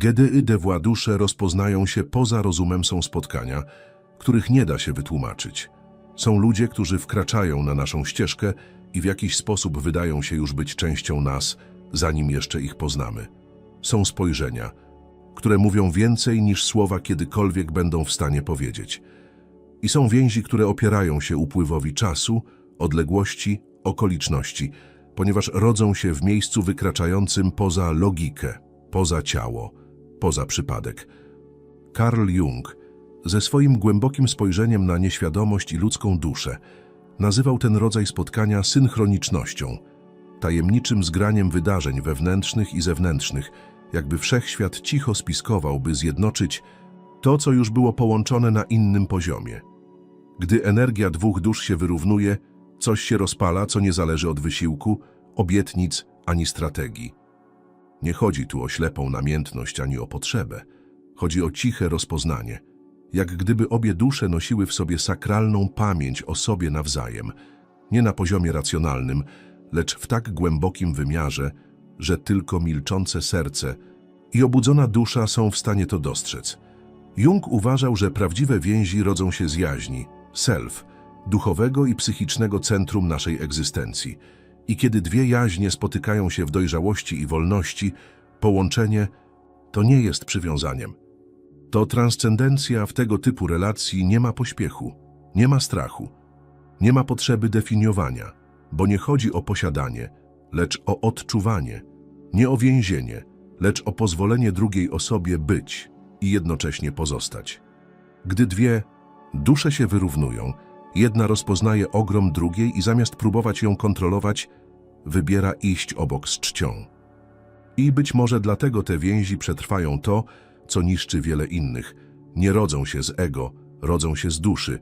GDY de Władusze rozpoznają się poza rozumem są spotkania, których nie da się wytłumaczyć. Są ludzie, którzy wkraczają na naszą ścieżkę i w jakiś sposób wydają się już być częścią nas, zanim jeszcze ich poznamy. Są spojrzenia, które mówią więcej niż słowa kiedykolwiek będą w stanie powiedzieć. I są więzi, które opierają się upływowi czasu, odległości, okoliczności, ponieważ rodzą się w miejscu wykraczającym poza logikę, poza ciało, poza przypadek. Carl Jung ze swoim głębokim spojrzeniem na nieświadomość i ludzką duszę nazywał ten rodzaj spotkania synchronicznością, tajemniczym zgraniem wydarzeń wewnętrznych i zewnętrznych, jakby wszechświat cicho spiskował, by zjednoczyć to, co już było połączone na innym poziomie. Gdy energia dwóch dusz się wyrównuje, coś się rozpala, co nie zależy od wysiłku, obietnic ani strategii. Nie chodzi tu o ślepą namiętność ani o potrzebę. Chodzi o ciche rozpoznanie, jak gdyby obie dusze nosiły w sobie sakralną pamięć o sobie nawzajem, nie na poziomie racjonalnym, lecz w tak głębokim wymiarze, że tylko milczące serce i obudzona dusza są w stanie to dostrzec. Jung uważał, że prawdziwe więzi rodzą się z jaźni, self, duchowego i psychicznego centrum naszej egzystencji. I kiedy dwie jaźnie spotykają się w dojrzałości i wolności, połączenie to nie jest przywiązaniem. To transcendencja w tego typu relacji nie ma pośpiechu, nie ma strachu, nie ma potrzeby definiowania, bo nie chodzi o posiadanie, lecz o odczuwanie, nie o więzienie, lecz o pozwolenie drugiej osobie być i jednocześnie pozostać. Gdy dwie dusze się wyrównują, jedna rozpoznaje ogrom drugiej i zamiast próbować ją kontrolować, wybiera iść obok z czcią. I być może dlatego te więzi przetrwają to, co niszczy wiele innych. Nie rodzą się z ego, rodzą się z duszy,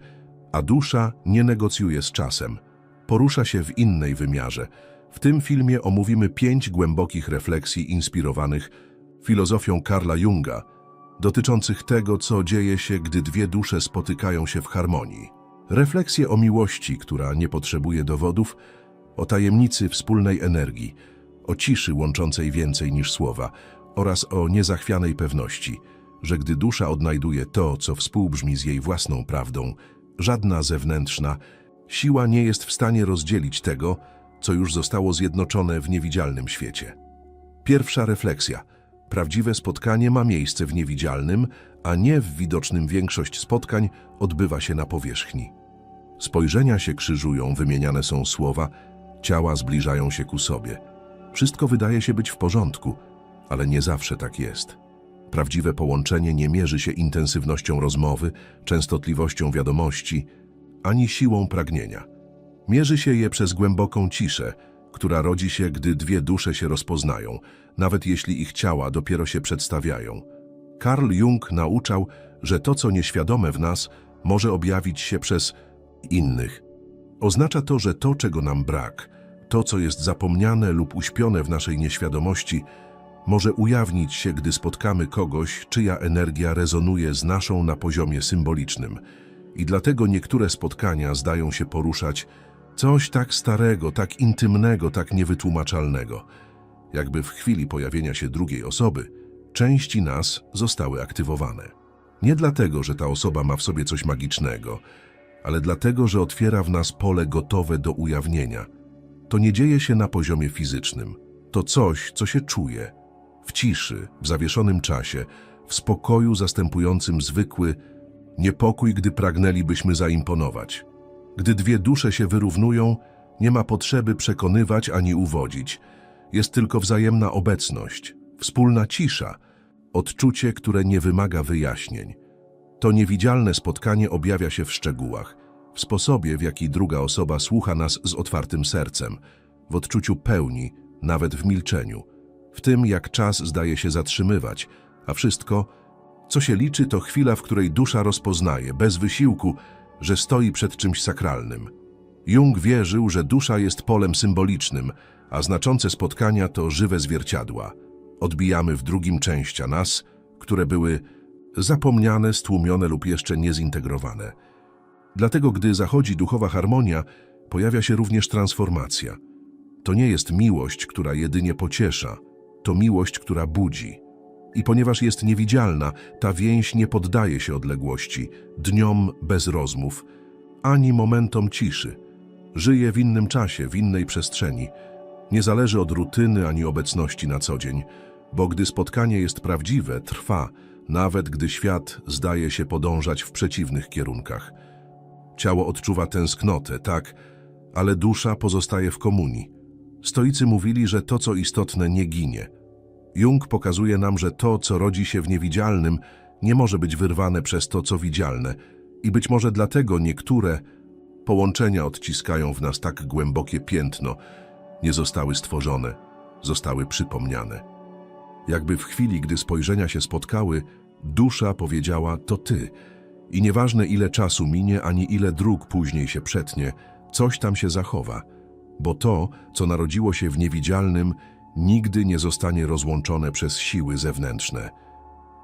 a dusza nie negocjuje z czasem. Porusza się w innej wymiarze. W tym filmie omówimy pięć głębokich refleksji inspirowanych filozofią Karla Junga, dotyczących tego, co dzieje się, gdy dwie dusze spotykają się w harmonii. Refleksje o miłości, która nie potrzebuje dowodów, o tajemnicy wspólnej energii, o ciszy łączącej więcej niż słowa oraz o niezachwianej pewności, że gdy dusza odnajduje to, co współbrzmi z jej własną prawdą, żadna zewnętrzna siła nie jest w stanie rozdzielić tego, co już zostało zjednoczone w niewidzialnym świecie. Pierwsza refleksja. Prawdziwe spotkanie ma miejsce w niewidzialnym, a nie w widocznym większość spotkań odbywa się na powierzchni. Spojrzenia się krzyżują, wymieniane są słowa, ciała zbliżają się ku sobie. Wszystko wydaje się być w porządku, ale nie zawsze tak jest. Prawdziwe połączenie nie mierzy się intensywnością rozmowy, częstotliwością wiadomości, ani siłą pragnienia. Mierzy się je przez głęboką ciszę, która rodzi się, gdy dwie dusze się rozpoznają, nawet jeśli ich ciała dopiero się przedstawiają. Carl Jung nauczał, że to, co nieświadome w nas, może objawić się przez innych. Oznacza to, że to, czego nam brak, to, co jest zapomniane lub uśpione w naszej nieświadomości, może ujawnić się, gdy spotkamy kogoś, czyja energia rezonuje z naszą na poziomie symbolicznym. I dlatego niektóre spotkania zdają się poruszać coś tak starego, tak intymnego, tak niewytłumaczalnego. Jakby w chwili pojawienia się drugiej osoby, części nas zostały aktywowane. Nie dlatego, że ta osoba ma w sobie coś magicznego, ale dlatego, że otwiera w nas pole gotowe do ujawnienia. To nie dzieje się na poziomie fizycznym. To coś, co się czuje. W ciszy, w zawieszonym czasie, w spokoju zastępującym zwykły niepokój, gdy pragnęlibyśmy zaimponować. Gdy dwie dusze się wyrównują, nie ma potrzeby przekonywać ani uwodzić. Jest tylko wzajemna obecność, wspólna cisza, odczucie, które nie wymaga wyjaśnień. To niewidzialne spotkanie objawia się w szczegółach, w sposobie, w jaki druga osoba słucha nas z otwartym sercem, w odczuciu pełni, nawet w milczeniu, w tym, jak czas zdaje się zatrzymywać, a wszystko, co się liczy, to chwila, w której dusza rozpoznaje, bez wysiłku, że stoi przed czymś sakralnym. Jung wierzył, że dusza jest polem symbolicznym, a znaczące spotkania to żywe zwierciadła. Odbijamy w drugim częścia nas, które były zapomniane, stłumione lub jeszcze niezintegrowane. Dlatego, gdy zachodzi duchowa harmonia, pojawia się również transformacja. To nie jest miłość, która jedynie pociesza, to miłość, która budzi. I ponieważ jest niewidzialna, ta więź nie poddaje się odległości, dniom bez rozmów, ani momentom ciszy. Żyje w innym czasie, w innej przestrzeni. Nie zależy od rutyny ani obecności na co dzień, bo gdy spotkanie jest prawdziwe, trwa, nawet gdy świat zdaje się podążać w przeciwnych kierunkach. Ciało odczuwa tęsknotę, tak, ale dusza pozostaje w komunii. Stoicy mówili, że to, co istotne, nie ginie. Jung pokazuje nam, że to, co rodzi się w niewidzialnym, nie może być wyrwane przez to, co widzialne. I być może dlatego niektóre połączenia odciskają w nas tak głębokie piętno, nie zostały stworzone, zostały przypomniane. Jakby w chwili, gdy spojrzenia się spotkały, dusza powiedziała: To ty. I nieważne ile czasu minie, ani ile dróg później się przetnie, coś tam się zachowa, bo to, co narodziło się w niewidzialnym, nigdy nie zostanie rozłączone przez siły zewnętrzne.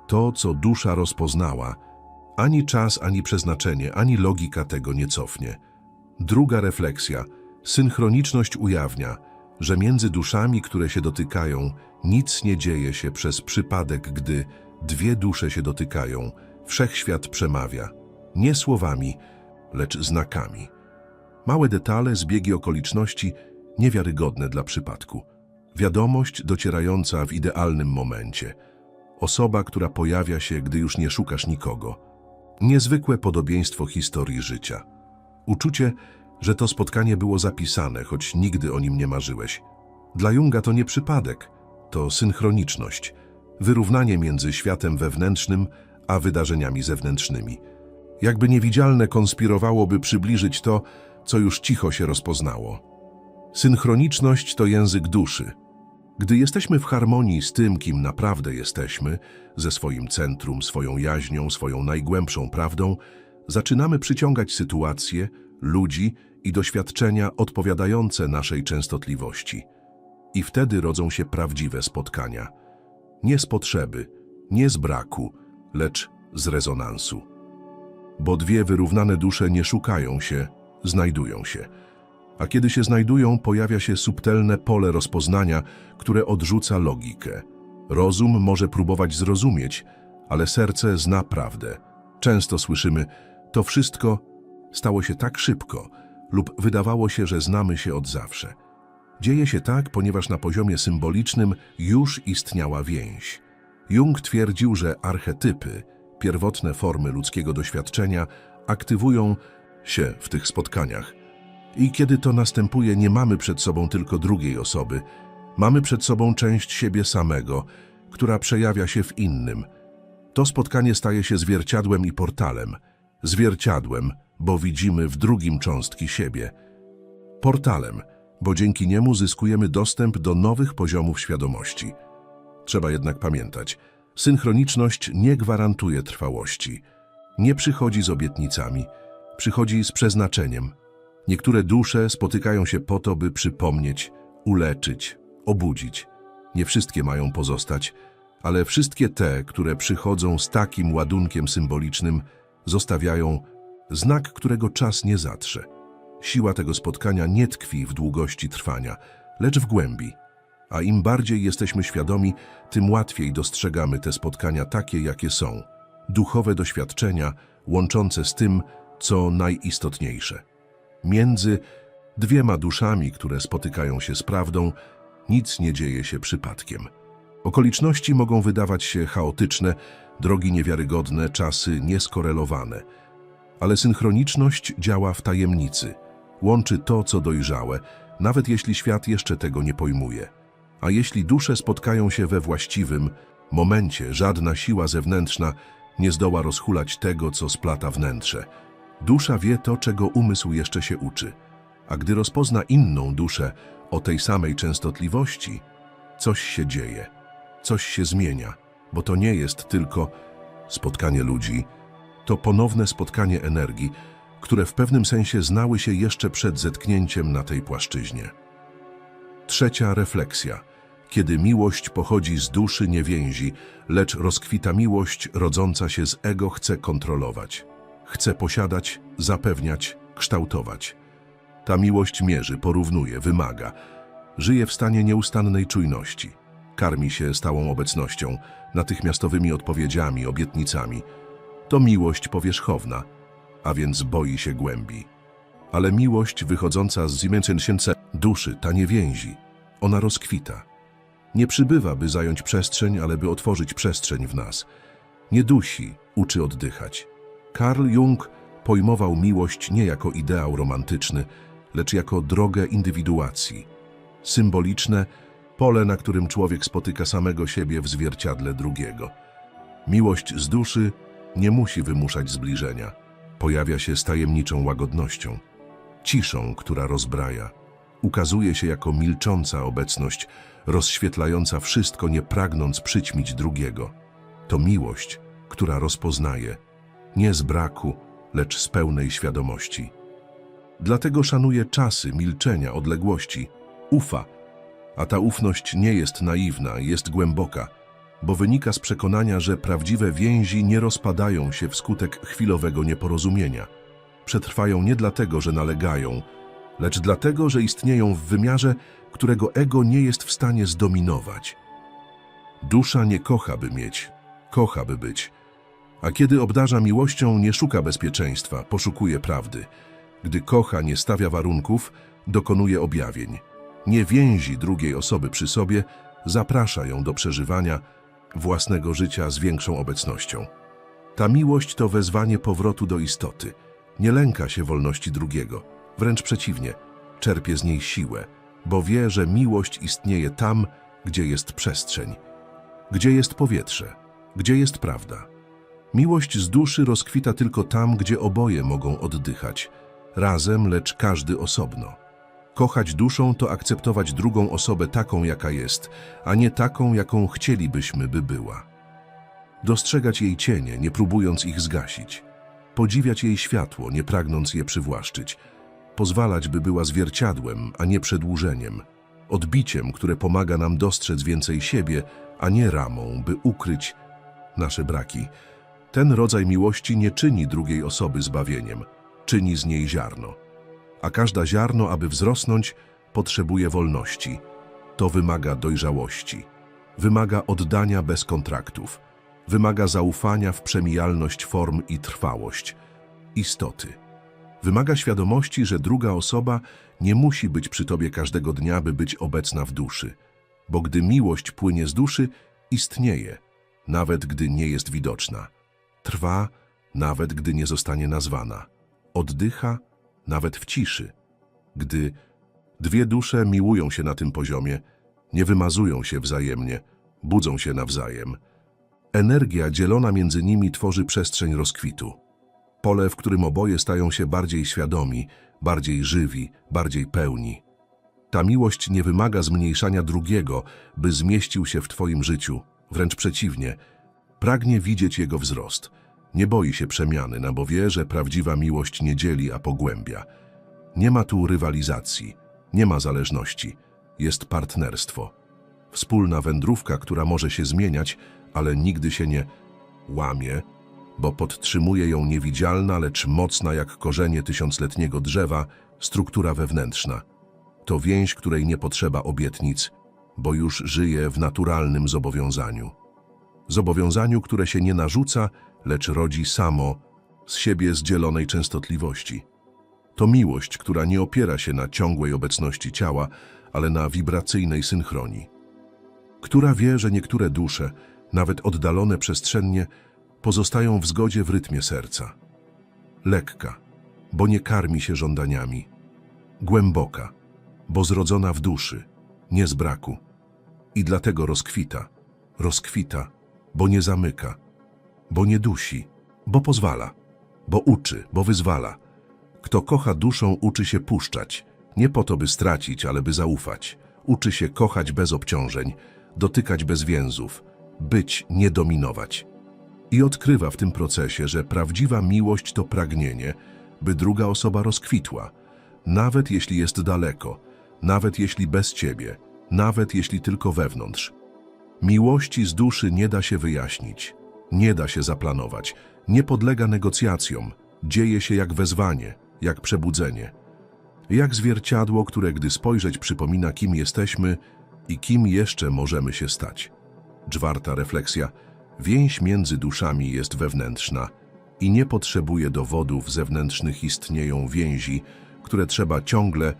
To, co dusza rozpoznała, ani czas, ani przeznaczenie, ani logika tego nie cofnie. Druga refleksja. Synchroniczność ujawnia, że między duszami, które się dotykają, nic nie dzieje się przez przypadek, gdy dwie dusze się dotykają. Wszechświat przemawia. Nie słowami, lecz znakami. Małe detale, zbiegi okoliczności, niewiarygodne dla przypadku. Wiadomość docierająca w idealnym momencie. Osoba, która pojawia się, gdy już nie szukasz nikogo. Niezwykłe podobieństwo historii życia. Uczucie, że to spotkanie było zapisane, choć nigdy o nim nie marzyłeś. Dla Junga to nie przypadek, to synchroniczność, wyrównanie między światem wewnętrznym a wydarzeniami zewnętrznymi. Jakby niewidzialne konspirowało, by przybliżyć to, co już cicho się rozpoznało. Synchroniczność to język duszy. Gdy jesteśmy w harmonii z tym, kim naprawdę jesteśmy, ze swoim centrum, swoją jaźnią, swoją najgłębszą prawdą, zaczynamy przyciągać sytuacje, ludzi i doświadczenia odpowiadające naszej częstotliwości. I wtedy rodzą się prawdziwe spotkania. Nie z potrzeby, nie z braku, lecz z rezonansu. Bo dwie wyrównane dusze nie szukają się, znajdują się. A kiedy się znajdują, pojawia się subtelne pole rozpoznania, które odrzuca logikę. Rozum może próbować zrozumieć, ale serce zna prawdę. Często słyszymy, to wszystko stało się tak szybko, lub wydawało się, że znamy się od zawsze. Dzieje się tak, ponieważ na poziomie symbolicznym już istniała więź. Jung twierdził, że archetypy, pierwotne formy ludzkiego doświadczenia, aktywują się w tych spotkaniach. I kiedy to następuje, nie mamy przed sobą tylko drugiej osoby, mamy przed sobą część siebie samego, która przejawia się w innym. To spotkanie staje się zwierciadłem i portalem. Zwierciadłem, bo widzimy w drugim cząstki siebie. Portalem, bo dzięki niemu zyskujemy dostęp do nowych poziomów świadomości. Trzeba jednak pamiętać, synchroniczność nie gwarantuje trwałości. Nie przychodzi z obietnicami, przychodzi z przeznaczeniem. Niektóre dusze spotykają się po to, by przypomnieć, uleczyć, obudzić. Nie wszystkie mają pozostać, ale wszystkie te, które przychodzą z takim ładunkiem symbolicznym, zostawiają znak, którego czas nie zatrze. Siła tego spotkania nie tkwi w długości trwania, lecz w głębi. A im bardziej jesteśmy świadomi, tym łatwiej dostrzegamy te spotkania takie, jakie są. Duchowe doświadczenia łączące z tym, co najistotniejsze. Między dwiema duszami, które spotykają się z prawdą, nic nie dzieje się przypadkiem. Okoliczności mogą wydawać się chaotyczne, drogi niewiarygodne, czasy nieskorelowane. Ale synchroniczność działa w tajemnicy. Łączy to, co dojrzałe, nawet jeśli świat jeszcze tego nie pojmuje. A jeśli dusze spotkają się we właściwym momencie, żadna siła zewnętrzna nie zdoła rozhulać tego, co splata wnętrze. Dusza wie to, czego umysł jeszcze się uczy. A gdy rozpozna inną duszę o tej samej częstotliwości, coś się dzieje, coś się zmienia, bo to nie jest tylko spotkanie ludzi, to ponowne spotkanie energii, które w pewnym sensie znały się jeszcze przed zetknięciem na tej płaszczyźnie. Trzecia refleksja. Kiedy miłość pochodzi z duszy, nie więzi, lecz rozkwita miłość rodząca się z ego chce kontrolować. Chce posiadać, zapewniać, kształtować. Ta miłość mierzy, porównuje, wymaga. Żyje w stanie nieustannej czujności. karmi się stałą obecnością, natychmiastowymi odpowiedziami, obietnicami. To miłość powierzchowna, a więc boi się głębi. Ale miłość wychodząca z imięcięsięce duszy, ta nie więzi. Ona rozkwita. Nie przybywa, by zająć przestrzeń, ale by otworzyć przestrzeń w nas. Nie dusi, uczy oddychać. Karl Jung pojmował miłość nie jako ideał romantyczny, lecz jako drogę indywiduacji. Symboliczne pole, na którym człowiek spotyka samego siebie w zwierciadle drugiego. Miłość z duszy nie musi wymuszać zbliżenia. Pojawia się z tajemniczą łagodnością, ciszą, która rozbraja. Ukazuje się jako milcząca obecność, rozświetlająca wszystko, nie pragnąc przyćmić drugiego. To miłość, która rozpoznaje, nie z braku, lecz z pełnej świadomości. Dlatego szanuje czasy, milczenia, odległości, ufa, a ta ufność nie jest naiwna, jest głęboka, bo wynika z przekonania, że prawdziwe więzi nie rozpadają się wskutek chwilowego nieporozumienia. Przetrwają nie dlatego, że nalegają, lecz dlatego, że istnieją w wymiarze, którego ego nie jest w stanie zdominować. Dusza nie kocha, by mieć, kocha, by być. A kiedy obdarza miłością, nie szuka bezpieczeństwa, poszukuje prawdy. Gdy kocha, nie stawia warunków, dokonuje objawień. Nie więzi drugiej osoby przy sobie, zaprasza ją do przeżywania własnego życia z większą obecnością. Ta miłość to wezwanie powrotu do istoty. Nie lęka się wolności drugiego, wręcz przeciwnie, czerpie z niej siłę, bo wie, że miłość istnieje tam, gdzie jest przestrzeń, gdzie jest powietrze, gdzie jest prawda. Miłość z duszy rozkwita tylko tam, gdzie oboje mogą oddychać, razem, lecz każdy osobno. Kochać duszą to akceptować drugą osobę taką, jaka jest, a nie taką, jaką chcielibyśmy, by była. Dostrzegać jej cienie, nie próbując ich zgasić. Podziwiać jej światło, nie pragnąc je przywłaszczyć. Pozwalać, by była zwierciadłem, a nie przedłużeniem. Odbiciem, które pomaga nam dostrzec więcej siebie, a nie ramą, by ukryć nasze braki. Ten rodzaj miłości nie czyni drugiej osoby zbawieniem, czyni z niej ziarno. A każda ziarno, aby wzrosnąć, potrzebuje wolności. To wymaga dojrzałości. Wymaga oddania bez kontraktów. Wymaga zaufania w przemijalność form i trwałość. Istoty. Wymaga świadomości, że druga osoba nie musi być przy tobie każdego dnia, by być obecna w duszy. Bo gdy miłość płynie z duszy, istnieje, nawet gdy nie jest widoczna. Trwa, nawet gdy nie zostanie nazwana. Oddycha, nawet w ciszy. Gdy dwie dusze miłują się na tym poziomie, nie wymazują się wzajemnie, budzą się nawzajem. Energia dzielona między nimi tworzy przestrzeń rozkwitu. Pole, w którym oboje stają się bardziej świadomi, bardziej żywi, bardziej pełni. Ta miłość nie wymaga zmniejszania drugiego, by zmieścił się w Twoim życiu, wręcz przeciwnie, pragnie widzieć jego wzrost. Nie boi się przemiany, no bo wie, że prawdziwa miłość nie dzieli, a pogłębia. Nie ma tu rywalizacji, nie ma zależności, jest partnerstwo. Wspólna wędrówka, która może się zmieniać, ale nigdy się nie łamie, bo podtrzymuje ją niewidzialna, lecz mocna jak korzenie tysiącletniego drzewa struktura wewnętrzna. To więź, której nie potrzeba obietnic, bo już żyje w naturalnym zobowiązaniu. Zobowiązaniu, które się nie narzuca, lecz rodzi samo z siebie zdzielonej częstotliwości. To miłość, która nie opiera się na ciągłej obecności ciała, ale na wibracyjnej synchronii. Która wie, że niektóre dusze, nawet oddalone przestrzennie, pozostają w zgodzie w rytmie serca. Lekka, bo nie karmi się żądaniami. Głęboka, bo zrodzona w duszy, nie z braku. I dlatego rozkwita, rozkwita, bo nie zamyka, bo nie dusi, bo pozwala, bo uczy, bo wyzwala. Kto kocha duszą, uczy się puszczać, nie po to, by stracić, ale by zaufać. Uczy się kochać bez obciążeń, dotykać bez więzów, być, nie dominować. I odkrywa w tym procesie, że prawdziwa miłość to pragnienie, by druga osoba rozkwitła, nawet jeśli jest daleko, nawet jeśli bez ciebie, nawet jeśli tylko wewnątrz. Miłości z duszy nie da się wyjaśnić, nie da się zaplanować, nie podlega negocjacjom, dzieje się jak wezwanie, jak przebudzenie. Jak zwierciadło, które gdy spojrzeć przypomina kim jesteśmy, I kim jeszcze możemy się stać? Czwarta refleksja. Więź między duszami jest wewnętrzna i nie potrzebuje dowodów zewnętrznych. Istnieją więzi, które trzeba ciągle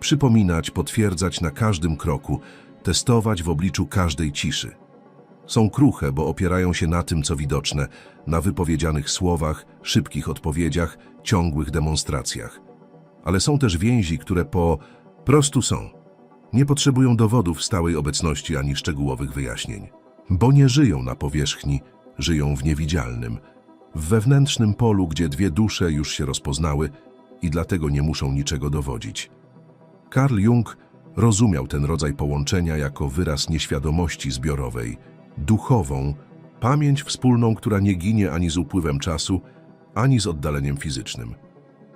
przypominać, potwierdzać na każdym kroku, testować w obliczu każdej ciszy. Są kruche, bo opierają się na tym, co widoczne, na wypowiedzianych słowach, szybkich odpowiedziach, ciągłych demonstracjach. Ale są też więzi, które po prostu są. Nie potrzebują dowodów stałej obecności ani szczegółowych wyjaśnień, bo nie żyją na powierzchni, żyją w niewidzialnym, w wewnętrznym polu, gdzie dwie dusze już się rozpoznały i dlatego nie muszą niczego dowodzić. Carl Jung rozumiał ten rodzaj połączenia jako wyraz nieświadomości zbiorowej, duchową, pamięć wspólną, która nie ginie ani z upływem czasu, ani z oddaleniem fizycznym.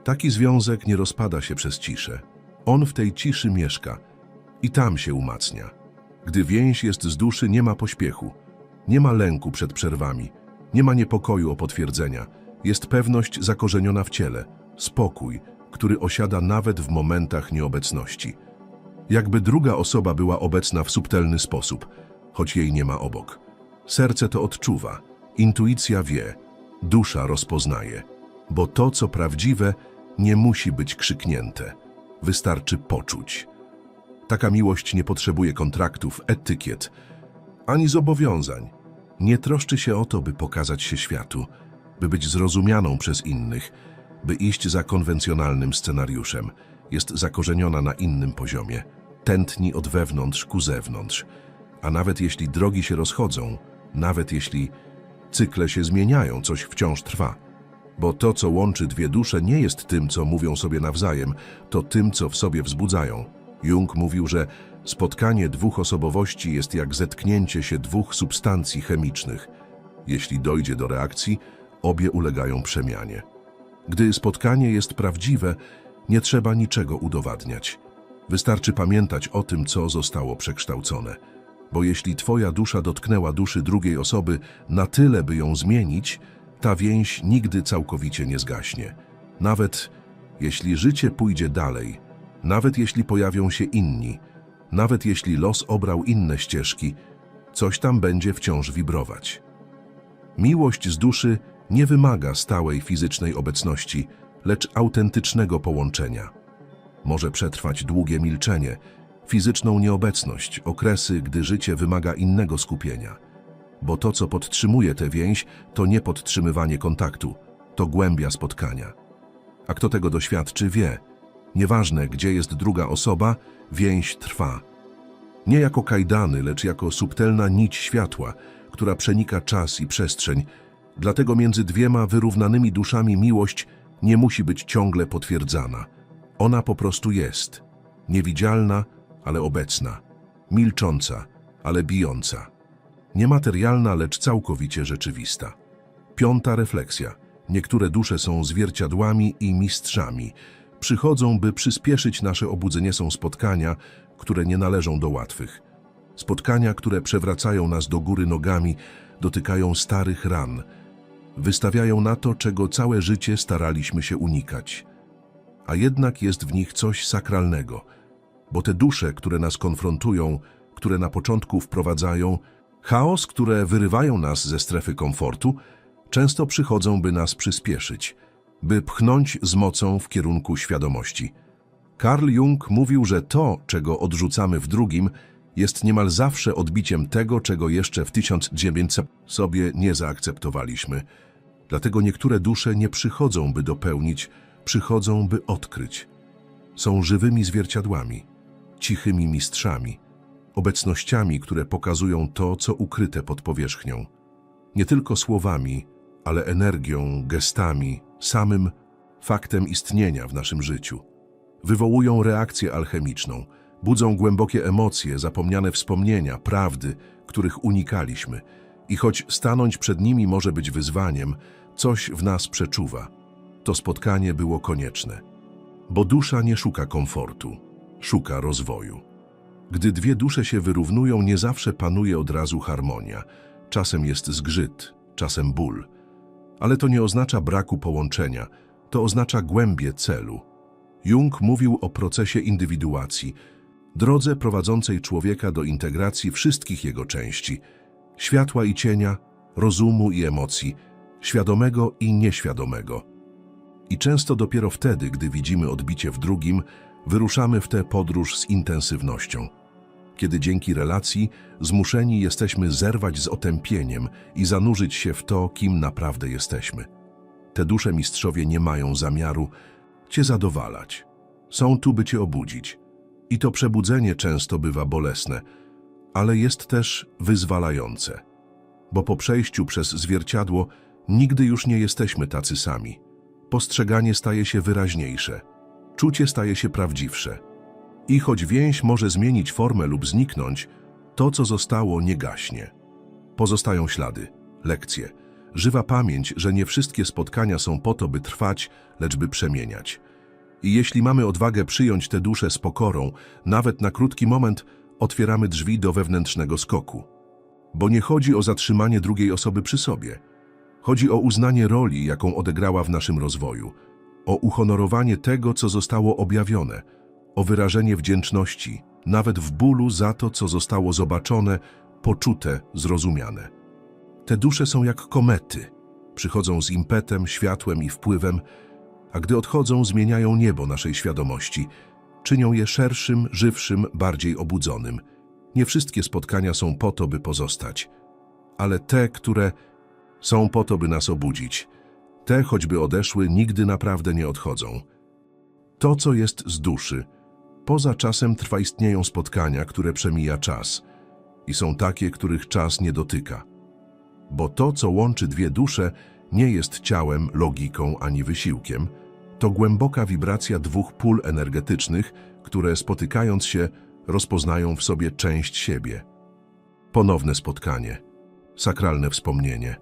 Taki związek nie rozpada się przez ciszę. On w tej ciszy mieszka i tam się umacnia. Gdy więź jest z duszy, nie ma pośpiechu, nie ma lęku przed przerwami, nie ma niepokoju o potwierdzenia. Jest pewność zakorzeniona w ciele, spokój, który osiada nawet w momentach nieobecności. Jakby druga osoba była obecna w subtelny sposób, choć jej nie ma obok. Serce to odczuwa, intuicja wie, dusza rozpoznaje, bo to, co prawdziwe, nie musi być krzyknięte. Wystarczy poczuć. Taka miłość nie potrzebuje kontraktów, etykiet, ani zobowiązań. Nie troszczy się o to, by pokazać się światu, by być zrozumianą przez innych, by iść za konwencjonalnym scenariuszem. Jest zakorzeniona na innym poziomie. Tętni od wewnątrz ku zewnątrz. A nawet jeśli drogi się rozchodzą, nawet jeśli cykle się zmieniają, coś wciąż trwa. Bo to, co łączy dwie dusze, nie jest tym, co mówią sobie nawzajem, to tym, co w sobie wzbudzają. Jung mówił, że spotkanie dwóch osobowości jest jak zetknięcie się dwóch substancji chemicznych. Jeśli dojdzie do reakcji, obie ulegają przemianie. Gdy spotkanie jest prawdziwe, nie trzeba niczego udowadniać. Wystarczy pamiętać o tym, co zostało przekształcone. Bo jeśli twoja dusza dotknęła duszy drugiej osoby na tyle, by ją zmienić, ta więź nigdy całkowicie nie zgaśnie. Nawet jeśli życie pójdzie dalej, nawet jeśli pojawią się inni, nawet jeśli los obrał inne ścieżki, coś tam będzie wciąż wibrować. Miłość z duszy nie wymaga stałej fizycznej obecności, lecz autentycznego połączenia. Może przetrwać długie milczenie, fizyczną nieobecność, okresy, gdy życie wymaga innego skupienia. Bo to, co podtrzymuje tę więź, to nie podtrzymywanie kontaktu, to głębia spotkania. A kto tego doświadczy, wie. Nieważne, gdzie jest druga osoba, więź trwa. Nie jako kajdany, lecz jako subtelna nić światła, która przenika czas i przestrzeń. Dlatego między dwiema wyrównanymi duszami miłość nie musi być ciągle potwierdzana. Ona po prostu jest. Niewidzialna, ale obecna. Milcząca, ale bijąca. Niematerialna, lecz całkowicie rzeczywista. Piąta refleksja. Niektóre dusze są zwierciadłami i mistrzami. Przychodzą, by przyspieszyć nasze obudzenie. Są spotkania, które nie należą do łatwych. Spotkania, które przewracają nas do góry nogami, dotykają starych ran, wystawiają na to, czego całe życie staraliśmy się unikać. A jednak jest w nich coś sakralnego, bo te dusze, które nas konfrontują, które na początku wprowadzają, chaos, które wyrywają nas ze strefy komfortu, często przychodzą, by nas przyspieszyć, by pchnąć z mocą w kierunku świadomości. Carl Jung mówił, że to, czego odrzucamy w drugim, jest niemal zawsze odbiciem tego, czego jeszcze w 1900 sobie nie zaakceptowaliśmy. Dlatego niektóre dusze nie przychodzą, by dopełnić, przychodzą, by odkryć. Są żywymi zwierciadłami, cichymi mistrzami, obecnościami, które pokazują to, co ukryte pod powierzchnią. Nie tylko słowami, ale energią, gestami, samym faktem istnienia w naszym życiu. Wywołują reakcję alchemiczną, budzą głębokie emocje, zapomniane wspomnienia, prawdy, których unikaliśmy. I choć stanąć przed nimi może być wyzwaniem, coś w nas przeczuwa. To spotkanie było konieczne. Bo dusza nie szuka komfortu, szuka rozwoju. Gdy dwie dusze się wyrównują, nie zawsze panuje od razu harmonia. Czasem jest zgrzyt, czasem ból. Ale to nie oznacza braku połączenia, to oznacza głębie celu. Jung mówił o procesie indywiduacji, Drodze prowadzącej człowieka do integracji wszystkich jego części, światła i cienia, rozumu i emocji, świadomego i nieświadomego. I często dopiero wtedy, gdy widzimy odbicie w drugim, wyruszamy w tę podróż z intensywnością. Kiedy dzięki relacji zmuszeni jesteśmy zerwać z otępieniem i zanurzyć się w to, kim naprawdę jesteśmy. Te dusze mistrzowie nie mają zamiaru Cię zadowalać. Są tu, by Cię obudzić. I to przebudzenie często bywa bolesne, ale jest też wyzwalające. Bo po przejściu przez zwierciadło nigdy już nie jesteśmy tacy sami. Postrzeganie staje się wyraźniejsze, czucie staje się prawdziwsze. I choć więź może zmienić formę lub zniknąć, to, co zostało, nie gaśnie. Pozostają ślady, lekcje, żywa pamięć, że nie wszystkie spotkania są po to, by trwać, lecz by przemieniać. I jeśli mamy odwagę przyjąć tę duszę z pokorą, nawet na krótki moment, otwieramy drzwi do wewnętrznego skoku. Bo nie chodzi o zatrzymanie drugiej osoby przy sobie. Chodzi o uznanie roli, jaką odegrała w naszym rozwoju, o uhonorowanie tego, co zostało objawione, o wyrażenie wdzięczności, nawet w bólu za to, co zostało zobaczone, poczute, zrozumiane. Te dusze są jak komety. Przychodzą z impetem, światłem i wpływem, a gdy odchodzą, zmieniają niebo naszej świadomości. Czynią je szerszym, żywszym, bardziej obudzonym. Nie wszystkie spotkania są po to, by pozostać, ale te, które są po to, by nas obudzić. Te, choćby odeszły, nigdy naprawdę nie odchodzą. To, co jest z duszy, poza czasem trwa istnieją spotkania, które przemija czas i są takie, których czas nie dotyka. Bo to, co łączy dwie dusze, nie jest ciałem, logiką ani wysiłkiem. To głęboka wibracja dwóch pól energetycznych, które spotykając się, rozpoznają w sobie część siebie. Ponowne spotkanie, sakralne wspomnienie.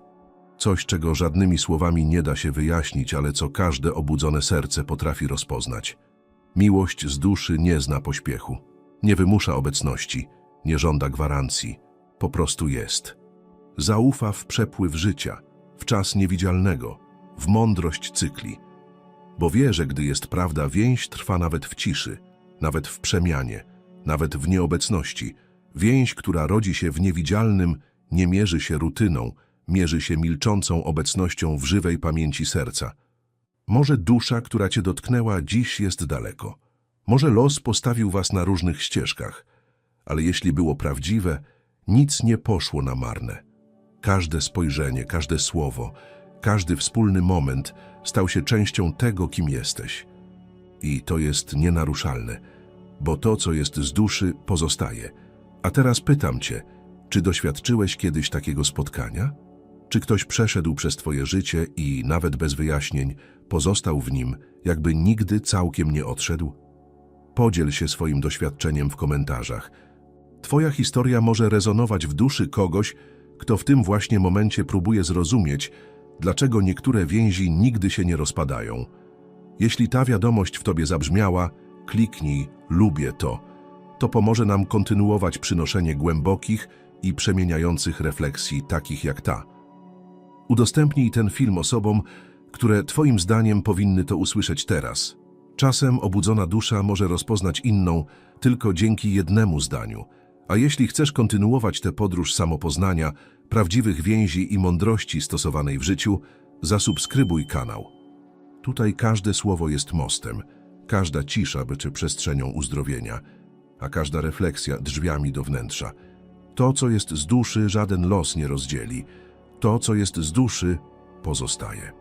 Coś, czego żadnymi słowami nie da się wyjaśnić, ale co każde obudzone serce potrafi rozpoznać. Miłość z duszy nie zna pośpiechu, nie wymusza obecności, nie żąda gwarancji, po prostu jest. Zaufa w przepływ życia, w czas niewidzialnego, w mądrość cykli. Bo wie, że gdy jest prawda, więź trwa nawet w ciszy, nawet w przemianie, nawet w nieobecności. Więź, która rodzi się w niewidzialnym, nie mierzy się rutyną, mierzy się milczącą obecnością w żywej pamięci serca. Może dusza, która cię dotknęła, dziś jest daleko. Może los postawił was na różnych ścieżkach, ale jeśli było prawdziwe, nic nie poszło na marne. Każde spojrzenie, każde słowo, każdy wspólny moment stał się częścią tego, kim jesteś. I to jest nienaruszalne, bo to, co jest z duszy, pozostaje. A teraz pytam cię, czy doświadczyłeś kiedyś takiego spotkania? Czy ktoś przeszedł przez twoje życie i, nawet bez wyjaśnień, pozostał w nim, jakby nigdy całkiem nie odszedł? Podziel się swoim doświadczeniem w komentarzach. Twoja historia może rezonować w duszy kogoś, kto w tym właśnie momencie próbuje zrozumieć, dlaczego niektóre więzi nigdy się nie rozpadają. Jeśli ta wiadomość w tobie zabrzmiała, kliknij lubię to. To pomoże nam kontynuować przynoszenie głębokich i przemieniających refleksji takich jak ta. Udostępnij ten film osobom, które Twoim zdaniem powinny to usłyszeć teraz. Czasem obudzona dusza może rozpoznać inną tylko dzięki jednemu zdaniu. A jeśli chcesz kontynuować tę podróż samopoznania, prawdziwych więzi i mądrości stosowanej w życiu, zasubskrybuj kanał. Tutaj każde słowo jest mostem, każda cisza byczy przestrzenią uzdrowienia, a każda refleksja drzwiami do wnętrza. To, co jest z duszy, żaden los nie rozdzieli. To, co jest z duszy, pozostaje.